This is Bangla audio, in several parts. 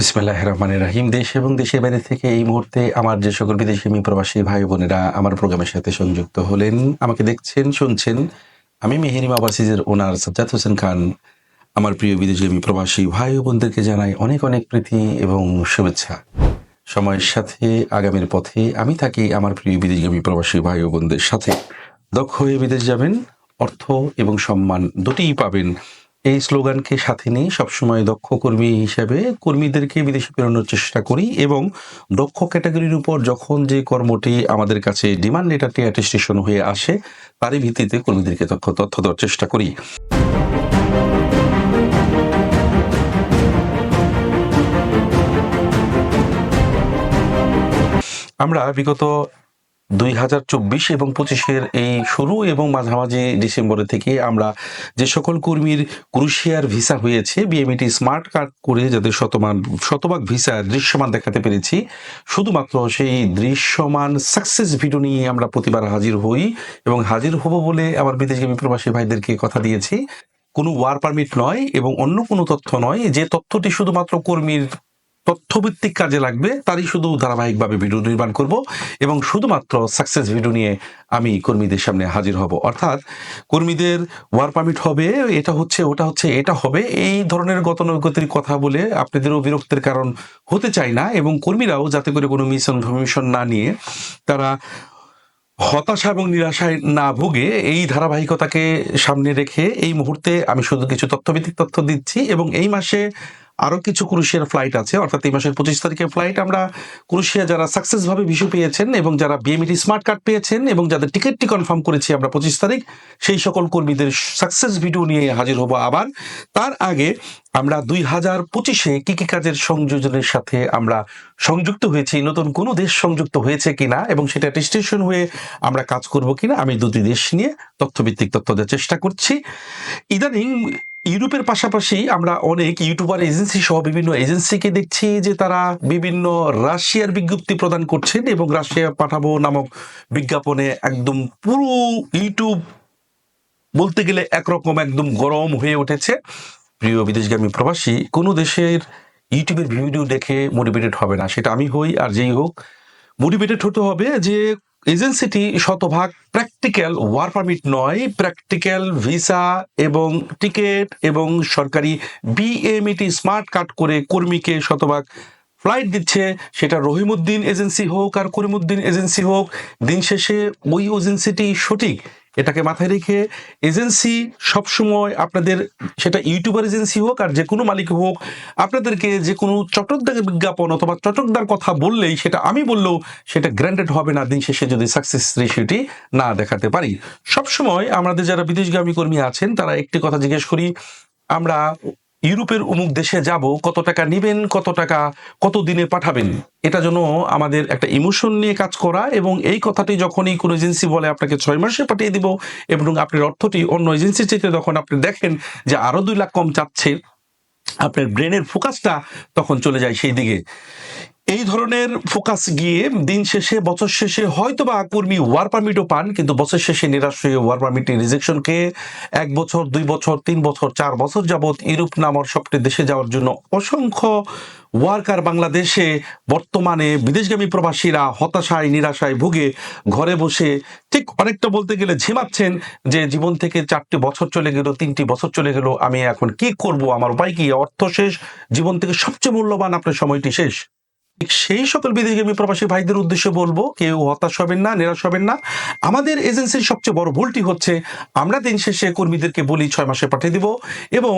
বিসমিল্লাহ রহমান রাহিম। দেশ এবং দেশের বাইরে থেকে এই মুহূর্তে আমার যে সকল বিদেশি প্রবাসী ভাই বোনেরা আমার প্রোগ্রামের সাথে সংযুক্ত হলেন, আমাকে দেখছেন, শুনছেন। আমি মেহেরিমা ওভারসিজের ওনার সাজ্জাদ হোসেন খান। আমার প্রিয় বিদেশি প্রবাসী ভাই বোনদেরকে জানাই অনেক অনেক প্রীতি এবং শুভেচ্ছা। সময়ের সাথে, আগামীর পথে আমি থাকি আমার প্রিয় বিদেশগামী প্রবাসী ভাই বোনদের সাথে। দক্ষ হয়ে বিদেশ যাবেন, অর্থ এবং সম্মান দুটিই পাবেন এই স্লোগানকে সাথে নিয়ে সবসময় দক্ষ কর্মী হিসেবে কর্মীদেরকে বিদেশে প্রেরণার চেষ্টা করি এবং দক্ষ ক্যাটাগরির উপর যখন যে কর্মটি আমাদের কাছে ডিমান্ড লেটারটি অ্যাটেস্টেশন হয়ে আসে, তারই ভিত্তিতে কর্মীদেরকে দক্ষ তথ্য দেওয়ার চেষ্টা করি। আমরা বিগত দুই হাজার চব্বিশ এবং পঁচিশের এই শুরু এবং মাঝামাঝি ডিসেম্বরে থেকে আমরা যে সকল কর্মীর ক্রুশিয়ার ভিসা হয়েছে, বিএমইটি স্মার্ট কার্ড করে যাদের শতমান, শতভাগ ভিসা দৃশ্যমান দেখাতে পেরেছি, শুধুমাত্র সেই দৃশ্যমান সাকসেস ভিডিও নিয়ে আমরা প্রতিবার হাজির হই এবং হাজির হব বলে আমার বিদেশগামী প্রবাসী ভাইদেরকে কথা দিয়েছি। কোনো ওয়ার পারমিট নয় এবং অন্য কোনো তথ্য নয়, যে তথ্যটি শুধুমাত্র কর্মীর তথ্যভিত্তিক কাজে লাগবে, তারই শুধু ধারাবাহিকভাবে ভিডিও নির্মাণ করব এবং শুধুমাত্র সাকসেস ভিডিও নিয়ে আমি কর্মীদের সামনে হাজির হব। অর্থাৎ কর্মীদের ওয়ার পারমিট হবে, এটা হচ্ছে, ওটা হচ্ছে, এটা হবে, এই ধরনের গতানুগতির কথা বলে আপনাদেরও বিরক্তের কারণ হতে চায় না এবং কর্মীরাও যাতে করে কোনো মিশন ইনফরমেশন না নিয়ে তারা হতাশা এবং নিরাশায় না ভুগে এই ধারাবাহিকতাকে সামনে রেখে এই মুহূর্তে আমি শুধু কিছু তথ্যভিত্তিক তথ্য দিচ্ছি এবং এই মাসে আরও কিছু ক্রুশিয়ার ফ্লাইট আছে, অর্থাৎ এই মাসের পঁচিশ তারিখের ফ্লাইট আমরা ক্রুশিয়া যারা সাকসেসভাবে ভিসু পেয়েছেন এবং যারা বিএমইটি স্মার্ট কার্ড পেয়েছেন এবং যাদের টিকিটটি কনফার্ম করেছি আমরা পঁচিশ তারিখ, সেই সকল কর্মীদের সাকসেস ভিডিও নিয়ে হাজির হব আবার। তার আগে আমরা দুই হাজার পঁচিশে কী কী কাজের সংযোজনের সাথে আমরা সংযুক্ত হয়েছি, নতুন কোনো দেশ সংযুক্ত হয়েছে কিনা এবং সেটা টেস্টেশন হয়ে আমরা কাজ করব কিনা, আমি দুটি দেশ নিয়ে তথ্যভিত্তিক তথ্য দেওয়ার চেষ্টা করছি। ইদানিং ইউরোপের পাশাপাশি আমরা অনেক ইউটিউবার এজেন্সি সহ বিভিন্ন এজেন্সিকে দেখছি যে তারা বিভিন্ন রাশিয়ার বিজ্ঞপ্তি প্রদান করছেন এবং রাশিয়া পাঠাবো নামক বিজ্ঞাপনে একদম পুরো ইউটিউব বলতে গেলে একরকম একদম গরম হয়ে উঠেছে। প্রিয় বিদেশগামী প্রবাসী, কোনো দেশের ইউটিউবের ভিডিও দেখে মোটিভেটেড হবে না, সেটা আমি হই আর যেই হোক। মোটিভেটেড হতে হবে যে এজেন্সিটি শতভাগ প্র্যাকটিক্যাল ওয়ার পারমিট নয় প্র্যাকটিক্যাল ভিসা এবং টিকেট এবং সরকারি বিএমইটি স্মার্ট কার্ড করে কর্মীকে শতভাগ ফ্লাইট দিচ্ছে। সেটা রহিমউদ্দিন এজেন্সি হোক আর করিমুদ্দিন এজেন্সি হোক, দিন শেষে ওই এজেন্সিটি সঠিক। এটাকে মাথায় রেখে এজেন্সি সবসময় আপনাদের সেটা ইউটিউবার এজেন্সি হোক আর যে কোনো মালিক হোক, আপনাদেরকে যে কোনো চটকদার বিজ্ঞাপন অথবা চটকদার কথা বললেই সেটা আমি বললেও সেটা গ্র্যান্টেড হবে না, দিন শেষে যদি সাকসেস রেশিওটি না দেখাতে পারি। সবসময় আমাদের যারা বিদেশগামী কর্মী আছেন, তারা একটি কথা জিজ্ঞেস করি, আমরা ইউরোপের অমুক দেশে যাব, কত টাকা নেবেন, কত টাকা কত দিনে পাঠাবেন? এটা যেন আমাদের একটা ইমোশন নিয়ে কাজ করা এবং এই কথাটি যখনই কোনো এজেন্সি বলে, আপনাকে ছয় মাসে পাঠিয়ে দিব এবং আপনার অর্থটি অন্য এজেন্সির থেকে যখন আপনি দেখেন যে আরও দুই লাখ কম চাচ্ছে, আপনার ব্রেনের ফোকাসটা তখন চলে যায় সেই দিকে এই ধরনের ফোকাস গিয়ে দিন শেষে, বছর শেষে হয়তো বা কর্মী ওয়ার পারমিটও পান, কিন্তু বছর শেষে নিরাশ হয়ে ওয়ার পারমিটের রিজেকশনকে এক বছর, দুই বছর, তিন বছর, চার বছর যাবৎ ইউরোপ নামর সবটি দেশে যাওয়ার জন্য অসংখ্য ওয়ার্কার বাংলাদেশে বর্তমানে বিদেশগামী প্রবাসীরা হতাশায়, নিরাশায় ভুগে ঘরে বসে। ঠিক অনেকটা বলতে গেলে ঝিমাচ্ছেন যে জীবন থেকে চারটি বছর চলে গেল, তিনটি বছর চলে গেল, আমি এখন কি করব? আমার উপায় কি? অর্থ শেষ, জীবন থেকে সবচেয়ে মূল্যবান আপনার সময়টি শেষ? সেই সকল বিদেশগামী প্রবাসী ভাইদের উদ্দেশ্যে বলব, কেউ হতাশ হবেন না, নিরাশ হবেন না। আমাদের এজেন্সির সবচেয়ে বড় ভুলটি হচ্ছে, আমরা দিন শেষে কর্মীদেরকে বলি ছয় মাসে পাঠিয়ে দিব এবং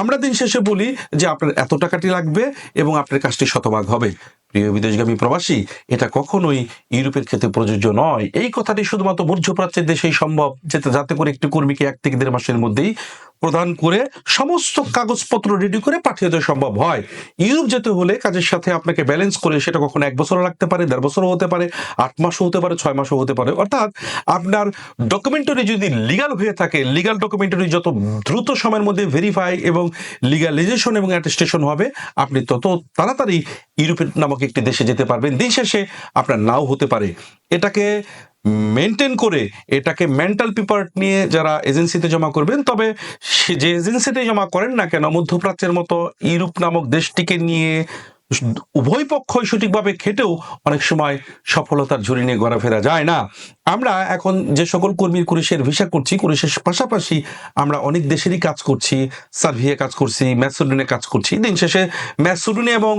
আমরা দিন শেষে বলি যে আপনার এত টাকাটি লাগবে এবং আপনার কাজটি শতভাগ হবে। প্রিয় বিদেশগামী প্রবাসী, এটা কখনোই ইউরোপের ক্ষেত্রে প্রযোজ্য নয়। এই কথাটি শুধুমাত্র মধ্যপ্রাচ্যের দেশেই সম্ভব, যেতে যাতে করে একটি কর্মীকে এক থেকে দেড় মাসের মধ্যেই প্রদান করে সমস্ত কাগজপত্র রেডি করে পাঠিয়ে দেওয়া সম্ভব হয়। ইউরোপ যেতে হলে কাজের সাথে আপনাকে ব্যালেন্স করে সেটা কখনো এক বছরও লাগতে পারে, দেড় বছরও হতে পারে, আট মাসও হতে পারে, ছয় মাসও হতে পারে। অর্থাৎ আপনার ডকুমেন্টারি যদি লিগাল হয়ে থাকে লিগাল ডকুমেন্টারি যত দ্রুত সময়ের মধ্যে ভেরিফাই এবং লিগালাইজেশন এবং অ্যাটেস্টেশন হবে, আপনি তত তাড়াতাড়ি ইউরোপের নামক একটি দেশে যেতে পারবেন। দিন শেষে আপনার নাও হতে পারে। এটাকে মেনটেন করে এটাকে মেন্টাল পেপার নিয়ে যারা এজেন্সিতে জমা করবেন, তবে যে এজেন্সিতে জমা করেন না কেন, মধ্যপ্রাচ্যের মতো ইউরোপ নামক দেশটিকে নিয়ে উভয় পক্ষই সঠিকভাবে খেটেও অনেক সময় সফলতার ঝুড়ি নিয়ে ঘোরাফেরা যায় না। আমরা এখন যে সকল কর্মীর কুরিশের ভিসা করছি, কুরিশের পাশাপাশি আমরা অনেক দেশেরই কাজ করছি সার্ভিয়ে কাজ করছি ম্যাসুডনে কাজ করছি। দিন শেষে ম্যাসুডনে এবং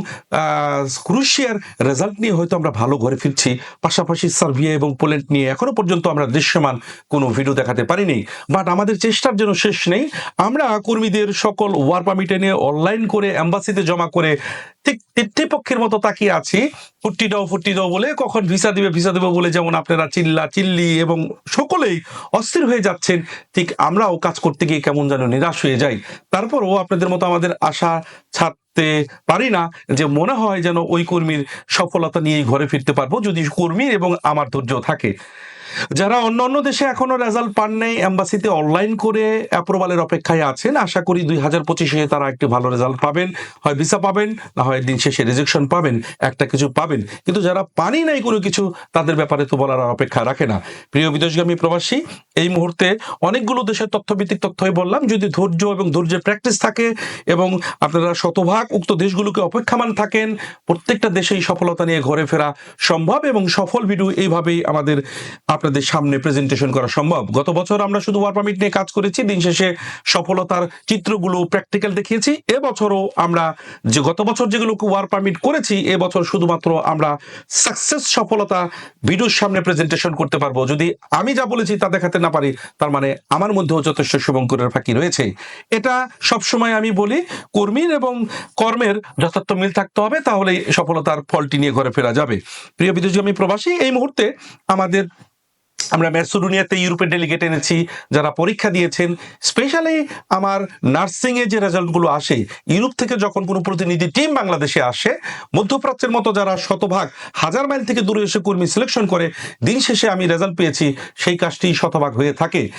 ক্রুশিয়ার রেজাল্ট নিয়ে হয়তো আমরা ভালো ঘরে ফিরছি। পাশাপাশি সার্বিয়া এবং পোল্যান্ড নিয়ে এখনও পর্যন্ত আমরা দৃশ্যমান কোনো ভিডিও দেখাতে পারিনি। বাট আমাদের চেষ্টার জন্য শেষ নেই, আমরা কর্মীদের সকল ওয়ার পারমিটে নিয়ে অনলাইন করে অ্যাম্বাসিতে জমা করে ঠিক পক্ষের মতো তাকিয়ে আছি। ফুট্টি দাও ফুট্টি দাও বলে কখন ভিসা দিবে, ভিসা দেবো বলে যেমন আপনারা চিল্লা, চিল্লি এবং সকলেই অস্থির হয়ে যাচ্ছেন, ঠিক আমরাও কাজ করতে গিয়ে কেমন যেন নিরাশ হয়ে যাই। তারপরও আপনাদের মতো আমাদের আশা ছাড়তে পারি না যে মনে হয় যেন ওই কর্মীর সফলতা নিয়েই ঘরে ফিরতে পারব, যদি কর্মীর এবং আমার ধৈর্য থাকে। যারা অন্য অন্য দেশে এখনও রেজাল্ট পান নাই এম্বাসিতে অনলাইন করে অ্যাপ্রুভালের অপেক্ষায় আছেন, আশা করি দুই হাজার পঁচিশে তারা একটি ভালো রেজাল্ট পাবেন। হয় ভিসা পাবেন, না হয় দিন শেষে রিজেকশন পাবেন, একটা কিছু পাবেন। কিন্তু যারা পানি নাই কোনো কিছু, তাদের ব্যাপারে তো বলার অপেক্ষা রাখে না। প্রিয় বিদেশগামী প্রবাসী, এই মুহূর্তে অনেকগুলো দেশের তথ্যভিত্তিক তথ্যই বললাম, যদি ধৈর্য এবং ধৈর্যের প্র্যাকটিস থাকে এবং আপনারা শতভাগ উক্ত দেশগুলোকে অপেক্ষামান থাকেন, প্রত্যেকটা দেশেই সফলতা নিয়ে ঘরে ফেরা সম্ভব এবং সফল ভিডিও এইভাবেই আমাদের আপনাদের সামনে প্রেজেন্টেশন করা সম্ভব। গত বছর আমরা শুধু ওয়ার পারমিট নিয়ে কাজ করেছি, দিন শেষে সফলতার চিত্রগুলো প্র্যাকটিক্যাল দেখিয়েছি। এবছরও আমরা যে গত বছর যেগুলোকে ওয়ার পারমিট করেছি এবছর শুধুমাত্র আমরা সাকসেস সফলতা ভিডিওর সামনে প্রেজেন্টেশন করতে পারব। যদি আমি যা বলেছি তা দেখাতে না পারি, তার মানে আমার মধ্যেও যথেষ্ট শুভঙ্করের ফাঁকি রয়েছে। এটা সবসময় আমি বলি, কর্মীর এবং কর্মের যথার্থ মিল থাকতে হবে তাহলেই সফলতার ফলটি নিয়ে ঘরে ফেরা যাবে। প্রিয় বিদেশগামী প্রবাসী, এই মুহূর্তে আমাদের আমরা ম্যাসুডোনিয়াতে ইউরোপের ডেলিগেট এনেছি, যারা পরীক্ষা দিয়েছেন। স্পেশালি আমার নার্সিংয়ে যে রেজাল্টগুলো আসে, ইউরোপ থেকে যখন কোনো প্রতিনিধি টিম বাংলাদেশে আসে, মধ্যপ্রাচ্যের মতো যারা শতভাগ, হাজার মাইল থেকে দূরে এসে কর্মী সিলেকশন করে, দিন শেষে আমি রেজাল্ট পেয়েছি, সেই কাজটি শতভাগ হয়ে থাকে।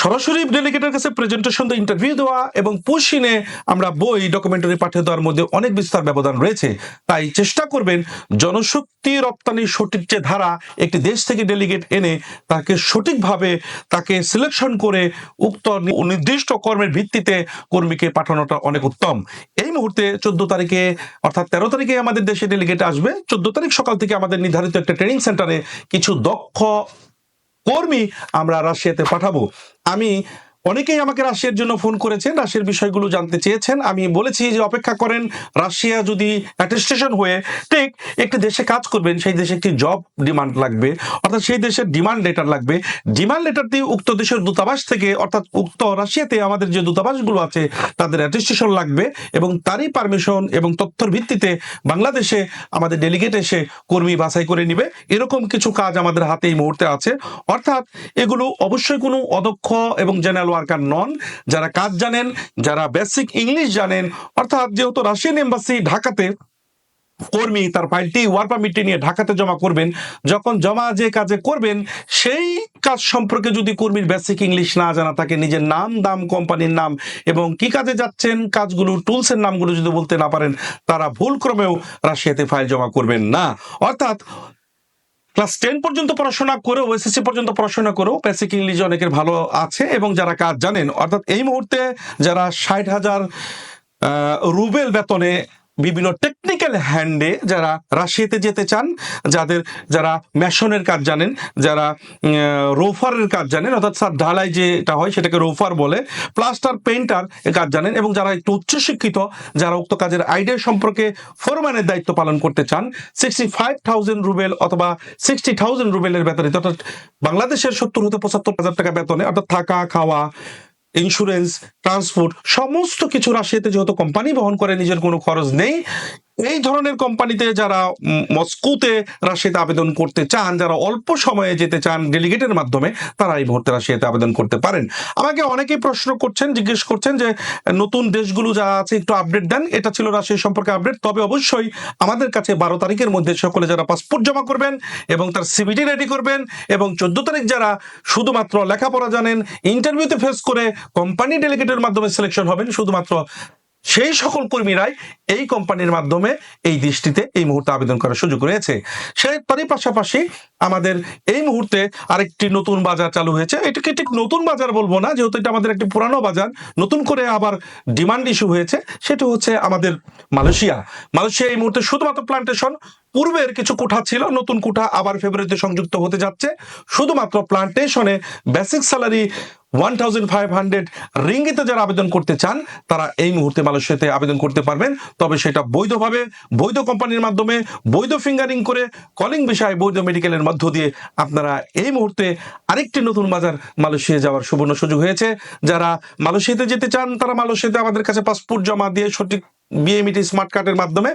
সরাসরি ডেলিগেটের কাছে প্রেজেন্টেশন দিয়ে ইন্টারভিউ দেওয়া এবং পুশিনে আমরা বই ডকুমেন্টারি পাঠিয়ে দেওয়ার মধ্যে অনেক বিস্তার ব্যবধান রয়েছে। তাই চেষ্টা করবেন জনশক্তি রপ্তানির সঠিক যে ধারা একটি দেশ থেকে ডেলিগেট এনে তাকে সঠিকভাবে তাকে সিলেকশন করে উক্ত নির্দিষ্ট কর্মের ভিত্তিতে কর্মীকে পাঠানোটা অনেক উত্তম। এই মুহূর্তে চোদ্দ তারিখে, অর্থাৎ তেরো তারিখে আমাদের দেশে ডেলিগেট আসবে। চোদ্দ তারিখ সকাল থেকে আমাদের নির্ধারিত একটা ট্রেনিং সেন্টারে কিছু দক্ষ কর্মী আমরা রাশিয়াতে পাঠাবো। আমি অনেকেই আমাকে রাশিয়ার জন্য ফোন করেছেন রাশিয়ার বিষয়গুলো জানতে চেয়েছেন। আমি বলেছি যে, অপেক্ষা করেন, রাশিয়া যদি অ্যাটেস্টেশন হয়ে, ঠিক, একটি দেশে কাজ করবেন, সেই দেশে একটি জব ডিমান্ড লাগবে, অর্থাৎ সেই দেশের ডিমান্ড লেটার লাগবে। ডিমান্ড লেটার দিয়ে উক্ত দেশের দূতাবাস থেকে, অর্থাৎ উক্ত রাশিয়াতে আমাদের যে দূতাবাসগুলো আছে, তাদের অ্যাটেস্টেশন লাগবে এবং তারই পারমিশন এবং তথ্যর ভিত্তিতে বাংলাদেশে আমাদের ডেলিগেট এসে কর্মী বাছাই করে নিবে। এরকম কিছু কাজ আমাদের হাতে এই মুহূর্তে আছে। অর্থাৎ এগুলো অবশ্যই কোনো অদক্ষ এবং জেনারেল ওয়ার্কার নন যারা কাজ জানেন, যারা বেসিক ইংলিশ জানেন, অর্থাৎ যেহেতু রাশিয়ান এম্বাসি ঢাকাতে কর্মী, তার ফাইলটি ওয়ার পারমিটটি নিয়ে ঢাকাতে জমা করবেন, যখন জমা যে কাজে করবেন, সেই কাজ সম্পর্কে যদি কর্মীর বেসিক ইংলিশ না জানা থাকে, নিজের নাম, দাম কোম্পানির নাম এবং কি কাজে যাচ্ছেন কাজগুলো টুলসের নামগুলো যদি বলতে না পারেন, তারা ভুল ক্রমেও রাশিয়াতে ফাইল জমা করবেন না। অর্থাৎ ক্লাস টেন পর্যন্ত পড়াশোনা করেও এসএসসি পর্যন্ত পড়াশোনা করেও বেসিক ইংলিশ অনেকের ভালো আছে এবং যারা কাজ জানেন, অর্থাৎ এই মুহূর্তে যারা ষাট হাজার রুবেল বেতনে বিভিন্ন টেকনিক্যাল হ্যান্ডে যারা রাশিয়াতে যেতে চান, যাদের যারা মেশনের কাজ জানেন, যারা রোফারের কাজ জানেন, অর্থাৎ স্যার ঢালাই যেটা হয় সেটাকে রোফার বলে, প্লাস্টার পেন্টার কাজ জানেন এবং যারা একটু উচ্চশিক্ষিত, যারা উক্ত কাজের আইডিয়া সম্পর্কে ফোরম্যানের দায়িত্ব পালন করতে চান সিক্সটি ফাইভ থাউজেন্ড রুবেল অথবা সিক্সটি থাউজেন্ড রুবেলের বেতনে, অর্থাৎ বাংলাদেশের সত্তর হতে পঁচাত্তর হাজার টাকা বেতনে, অর্থাৎ থাকা, খাওয়া ইন্স্যুরেন্স ট্রান্সপোর্ট সমস্ত কিছু রাশিয়াতে যেহেতু কোম্পানি বহন করে নিজের কোনো খরচ নেই এই ধরনের কোম্পানিতে যারা মস্কোতে রাশিয়াতে আবেদন করতে চান, যারা অল্প সময়ে যেতে চান ডেলিগেটের মাধ্যমে, তারা এই মুহূর্তে রাশিয়াতে আবেদন করতে পারেন। আমাকে অনেকেই প্রশ্ন করছেন, জিজ্ঞেস করছেন যে, নতুন দেশগুলো যা আছে একটু আপডেট দেন। এটা ছিল রাশিয়া সম্পর্কে আপডেট তবে অবশ্যই আমাদের কাছে বারো তারিখের মধ্যে সকলে যারা পাসপোর্ট জমা করবেন এবং তার সিবিটি রেডি করবেন এবং চোদ্দ তারিখ যারা শুধুমাত্র লেখাপড়া জানেন ইন্টারভিউতে ফেস করে কোম্পানি ডেলিগেটের মাধ্যমে সিলেকশন হবেন, শুধুমাত্র সেই সকল কর্মীরাই এই কোম্পানির মাধ্যমে এই দৃষ্টিতে এই মুহূর্তে আবেদন করার সুযোগ রয়েছে। সে তারই পাশাপাশি আমাদের এই মুহূর্তে আরেকটি নতুন বাজার চালু হয়েছে। এটাকে ঠিক নতুন বাজার বলব না, যেহেতু এটা আমাদের একটি পুরানো বাজার, নতুন করে আবার ডিমান্ড ইস্যু হয়েছে। সেটা হচ্ছে আমাদের মালয়েশিয়া। মালয়েশিয়া এই মুহূর্তে শুধুমাত্র প্লান্টেশন পূর্বের কিছু কোঠা ছিল, নতুন কোঠা আবার ফেব্রুয়ারিতে সংযুক্ত হতে যাচ্ছে। শুধুমাত্র প্লান্টেশনে basic salary one thousand five hundred যারা আবেদন করতে চান, তারা এই মুহূর্তে মালয়েশিয়াতে আবেদন করতে পারবেন। তবে সেটা বৈধভাবে, বৈধ কোম্পানির মাধ্যমে, বৈধ ফিঙ্গারিং করে কলিং বিষয়ে বৈধ মেডিকেলের মধ্য দিয়ে আপনারা এই মুহূর্তে আরেকটি নতুন বাজার মালয়েশিয়া যাওয়ার সুবর্ণ সুযোগ হয়েছে। যারা মালয়েশিয়াতে যেতে চান, তারা মালয়েশিয়াতে আমাদের কাছে পাসপোর্ট জমা দিয়ে সঠিক বিএমইটি স্মার্ট কার্ডের মাধ্যমে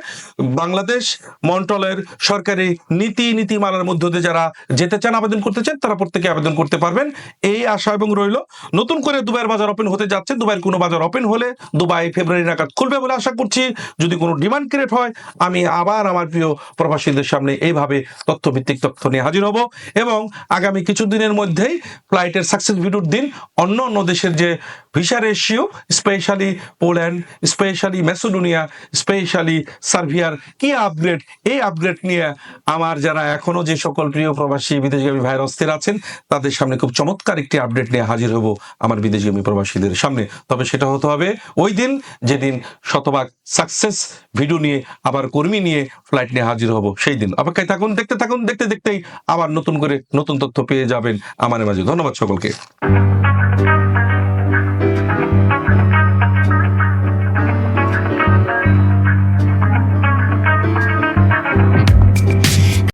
বাংলাদেশ মন্টলের সরকারি নীতি নীতিমালার মধ্য দিয়ে যারা যেতে চান, আবেদন করতে চান, তারা প্রত্যেকে আবেদন করতে পারবেন। এই আশা এবং রইল, নতুন করে দুবাইয়ের বাজার ওপেন হতে যাচ্ছে। দুবাইয়ের কোনো বাজার ওপেন হলে দুবাই ফেব্রুয়ারি নাগাদ খুলবে বলে আশা করছি। যদি কোনো ডিমান্ড ক্রিয়েট হয়, আমি আবার আমার প্রিয় প্রবাসীদের সামনে এইভাবে তথ্যভিত্তিক তথ্য নিয়ে হাজির হব এবং আগামী কিছু দিনের মধ্যেই ফ্লাইটের সাকসেস ভিডিওর দিন অন্য অন্য দেশের যে visa ratio specially Poland specially Macedonia specially সার্ভিয়ার কি আপগ্রেড এই আপগ্রেড নিয়ে আমার যারা এখনও যে সকল প্রিয় প্রবাসী বিদেশগামী ভাইয়ের অস্থির আছেন, তাদের সামনে খুব চমৎকার একটি আপডেট নিয়ে হাজির হব আমার বিদেশগামী প্রবাসীদের সামনে। তবে সেটা হতে হবে ওই দিন যেদিন শতভাগ সাকসেস ভিডিও নিয়ে, আবার কর্মী নিয়ে ফ্লাইট নিয়ে হাজির হব সেই দিন। অপেক্ষায় থাকুন, দেখতে থাকুন, দেখতে দেখতেই আবার নতুন করে নতুন তথ্য পেয়ে যাবেন আমার মাঝে। ধন্যবাদ সকলকে।